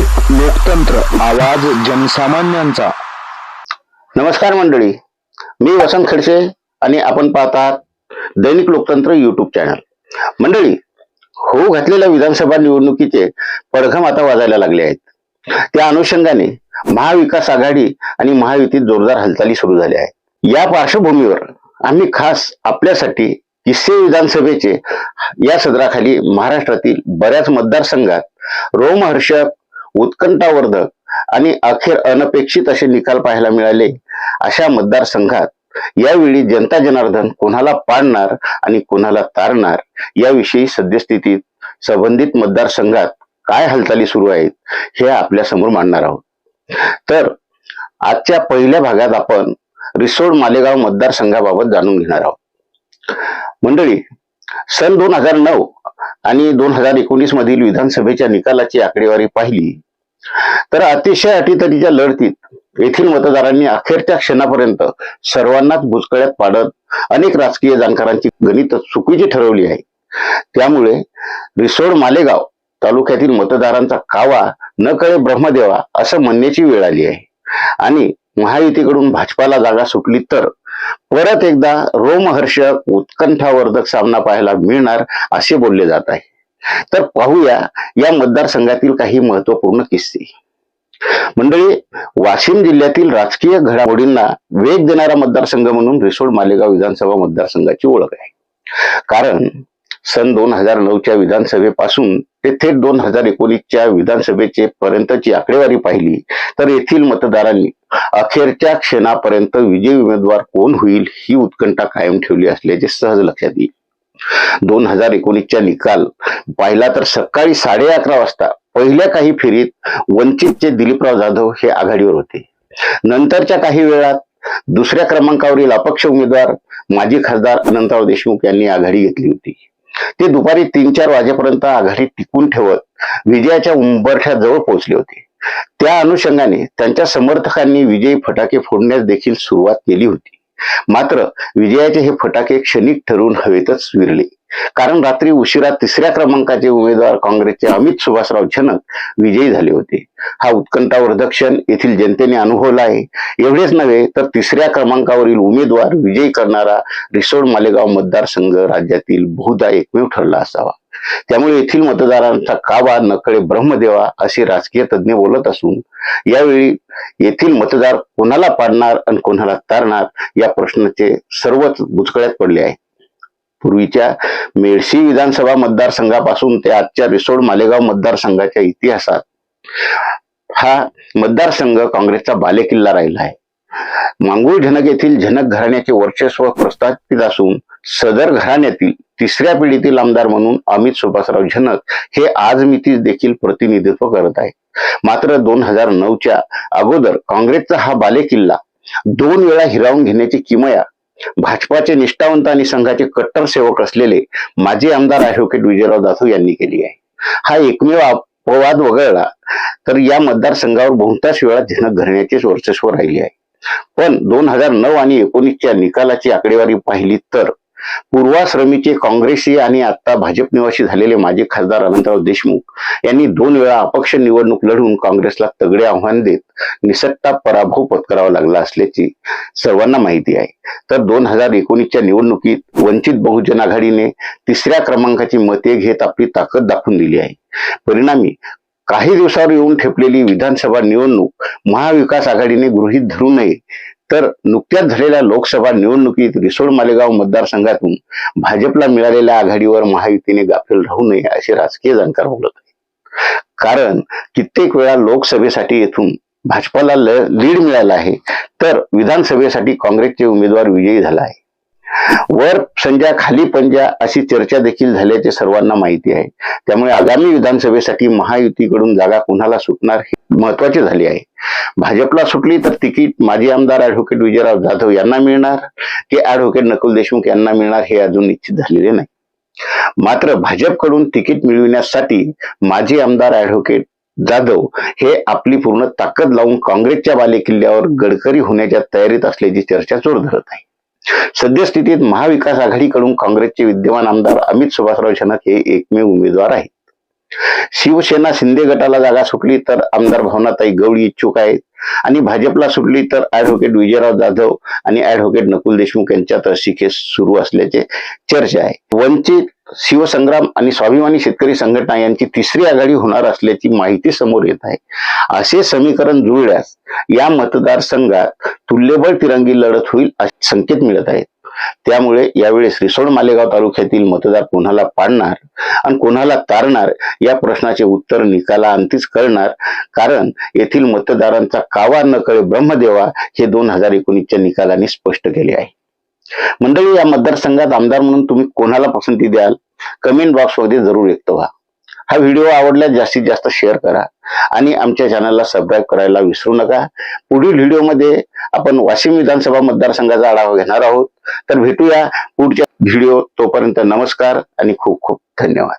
आवाज जनसामान्यांचा. नमस्कार मंडळी. मी वसंत खडसे आणि आपण पाहतात दैनिक लोकतंत्र युट्यूब चॅनल मंडळी होऊ घातलेल्या विधानसभा निवडणुकीचे पडघम आता वाजायला लागले आहेत. त्या अनुषंगाने महाविकास आघाडी आणि महायुतीत जोरदार हालचाली सुरू झाल्या आहेत. या पार्श्वभूमीवर आम्ही खास आपल्यासाठी किस्से विधानसभेचे या सदराखाली महाराष्ट्रातील बऱ्याच मतदारसंघात रोमहर्षक उत्कंठावर्धक आणि अखेर अनपेक्षित असे निकाल पाहायला मिळाले अशा मतदारसंघात यावेळी जनता जनार्दन कोणाला पाडणार आणि कोणाला तारणार याविषयी सद्यस्थितीत संबंधित मतदारसंघात काय हालचाली सुरू आहेत हे आपल्यासमोर मांडणार आहोत. तर आजच्या पहिल्या भागात आपण रिसोड मालेगाव मतदारसंघाबाबत जाणून घेणार आहोत. मंडळी सन दोन हजार नऊ आणि दोन हजार एकोणीस मधील विधानसभेच्या निकालाची आकडेवारी पाहिली तर अतिशय अटीतटीच्या लढतीत येथील मतदारांनी अखेरच्या क्षणापर्यंत सर्वांनाच बुचकळ्यात पाडत अनेक राजकीय जाणकारांची गणित चुकीची ठरवली आहे. त्यामुळे रिसोड मालेगाव तालुक्यातील मतदारांचा कावा न कळे ब्रह्मदेवा असं म्हणण्याची वेळ आली आहे. आणि महायुतीकडून भाजपाला जागा सुटली तर परत एकदा रोमहर्षक उत्कंठावर्धक सामना पाहायला मिळणार असे बोलले जात आहे. तर पाहूया या मतदारसंघातील काही महत्त्वपूर्ण किस्से. मंडळी वाशिम जिल्ह्यातील राजकीय घडामोडींना वेग देणारा मतदारसंघ म्हणून रिसोड मालेगाव विधानसभा मतदारसंघाची ओळख आहे. कारण सन दोन हजार नऊच्या विधानसभेपासून ते थेट दोन हजार एकोणीसच्या विधानसभेचे पर्यंतची आकडेवारी पाहिली तर येथील मतदारांनी अखेरच्या क्षणापर्यंत विजयी उमेदवार कोण होईल ही उत्कंठा कायम ठेवली असल्याचे सहज लक्षात येईल. दोन हजार एकोणीसच्या निकाल पाहिला तर सकाळी साडे अकरा वाजता पहिल्या काही फेरीत वंचितचे दिलीपराव जाधव हे आघाडीवर होते. नंतरच्या काही वेळात दुसऱ्या क्रमांकावरील अपक्ष उमेदवार माजी खासदार अनंतराव देशमुख यांनी आघाडी घेतली होती. ते दुपारी तीन चार वाजेपर्यंत आघाडी टिकून ठेवत विजयाच्या उंबरठ्या जवळ पोहोचले होते. त्या अनुषंगाने त्यांच्या समर्थकांनी विजयी फटाके फोडण्यास देखील सुरुवात केली होती. मात्र विजयाचे हे फटाके क्षणिक ठरून हवेतच विरले. कारण रात्री उशिरा तिसऱ्या क्रमांकाचे उमेदवार काँग्रेसचे अमित सुभाषराव झनक विजयी झाले होते. हा उत्कंठावर्धक क्षण येथील जनतेने अनुभवला आहे. एवढेच नव्हे तर तिसऱ्या क्रमांकावरील उमेदवार विजयी करणारा रिसोड मालेगाव मतदारसंघ राज्यातील बहुधा एकमेव ठरला असावा. त्यामुळे येथील मतदारांचा काबा नकळे ब्रह्मदेवा असे राजकीय तज्ज्ञ बोलत असून यावेळी येथील मतदार कोणाला पाडणार आणि कोणाला तारणार या प्रश्नाचे सर्वच बुचकळ्यात पडले आहे. पूर्वीच्या मेळशी विधानसभा मतदारसंघापासून ते आजच्या रिसोड मालेगाव मतदारसंघाच्या इतिहासात हा मतदारसंघ काँग्रेसचा बालेकिल्ला राहिला आहे. मांगूळ झनक येथील झनक घराण्याचे वर्चस्व प्रस्थापित असून सदर घराण्यातील तिसऱ्या पिढीतील आमदार म्हणून अमित सुभाषराव झनक हे आज मिती देखील प्रतिनिधित्व करत आहे. मात्र दोन हजार नऊच्या अगोदर काँग्रेसचा हा बालेकिल्ला दोन वेळा हिरावून घेण्याची किमया भाजपाचे निष्ठावंत आणि संघाचे कट्टर सेवक असलेले माजी आमदार ॲडव्होकेट विजयराव जाधव यांनी केली आहे. हा एकमेव अपवाद वगळला तर या मतदारसंघावर बहुतांश वेळा झनक घरण्याचेच वर्चस्व राहिले आहे. पण दोन हजार नऊ आणि एकोणीसच्या निकालाची आकडेवारी पाहिली तर पूर्वाश्रमीचे काँग्रेसी आणि आता भाजप निवासी झालेले माजी खासदार अनंतराव देशमुख यांनी दोन वेळा अपक्ष निवडणूक लढून काँग्रेसला तगडे आव्हान देत निसट्टा पराभव पत्करावा लागला असल्याची सर्वांना माहिती आहे. तर दोन हजार एकोणीसच्या निवडणुकीत वंचित बहुजन आघाडीने तिसऱ्या क्रमांकाची मते घेत आपली ताकद दाखवून दिली आहे. परिणामी काही दिवसावर येऊन ठेपलेली विधानसभा निवडणूक महाविकास आघाडीने गृहीत धरू नये तर नुकत्याच झालेल्या लोकसभा निवडणुकीत रिसोड मालेगाव मतदारसंघातून भाजपला मिळालेल्या आघाडीवर महायुतीने गाफील राहू नये असे राजकीय जाणकार बोलत आहे कारण कित्येक वेळा लोकसभेसाठी येथून भाजपाला लीड मिळाला आहे. तर विधानसभेसाठी काँग्रेसचे उमेदवार विजयी झाला आहे. वर संजा खाली पंजा अशी चर्चा देखील झाल्याचे सर्वांना माहिती आहे. त्यामुळे आगामी विधानसभेसाठी महायुतीकडून जागा कुणाला सुटणार हे महत्त्वाचे झाले आहे. भाजपला सुटली तर तिकीट माजी आमदार ऍडव्होकेट विजयराव जाधव यांना मिळणार की ऍडव्होकेट नकुल देशमुख यांना मिळणार हे अजून निश्चित झालेले नाही. मात्र भाजपकडून तिकीट मिळविण्यासाठी माजी आमदार ऍडव्होकेट जाधव हे आपली पूर्ण ताकद लावून काँग्रेसच्या बालेकिल्ल्यावर गडकरी होण्याच्या तयारीत असल्याची चर्चा जोर धरत आहे. सद्यस्थितीत महाविकास आघाडीकडून काँग्रेसचे विद्यमान आमदार अमित सुभाषराव शनक हे एकमेव उमेदवार आहेत. शिवसेना शिंदे गटाला जागा सुटली तर आमदार भावनाताई गवळी इच्छुक आहेत आणि भाजपला सुटली तर ऍडव्होकेट विजयराव जाधव आणि ऍडव्होकेट नकुल देशमुख यांच्यात अशी केस सुरू असल्याचे चर्चा आहे. वंचित शिवसंग्राम आणि स्वाभिमानी शेतकरी संघटना यांची तिसरी आघाडी होणार असल्याची माहिती समोर येत आहे. असे समीकरण जुळल्यास या मतदारसंघात तुल्यबळ तिरंगी लढत होईल असे संकेत मिळत आहेत. त्यामुळे यावेळेस रिसोड मालेगाव तालुक्यातील मतदार कोणाला पाडणार आणि कोणाला तारणार या प्रश्नाचे उत्तर निकाला अंतीच कळणार कारण येथील मतदारांचा कावा न कळे ब्रह्मदेवा हे दोन हजार एकोणीसच्या निकालाने स्पष्ट केले आहे. मंडळी या मतदारसंघात आमदार म्हणून तुम्ही कोणाला पसंती द्याल? कमेंट बॉक्समध्ये जरूर व्यक्त व्हा. हा व्हिडिओ आवडल्यास जास्तीत जास्त शेअर करा आणि आमच्या चॅनलला सबस्क्राईब करायला विसरू नका. पुढील व्हिडिओमध्ये आपण वाशिम विधानसभा मतदारसंघाचा आढावा घेणार आहोत. तर भेटूया पुढच्या व्हिडिओ तोपर्यंत नमस्कार आणि खूप खूप धन्यवाद.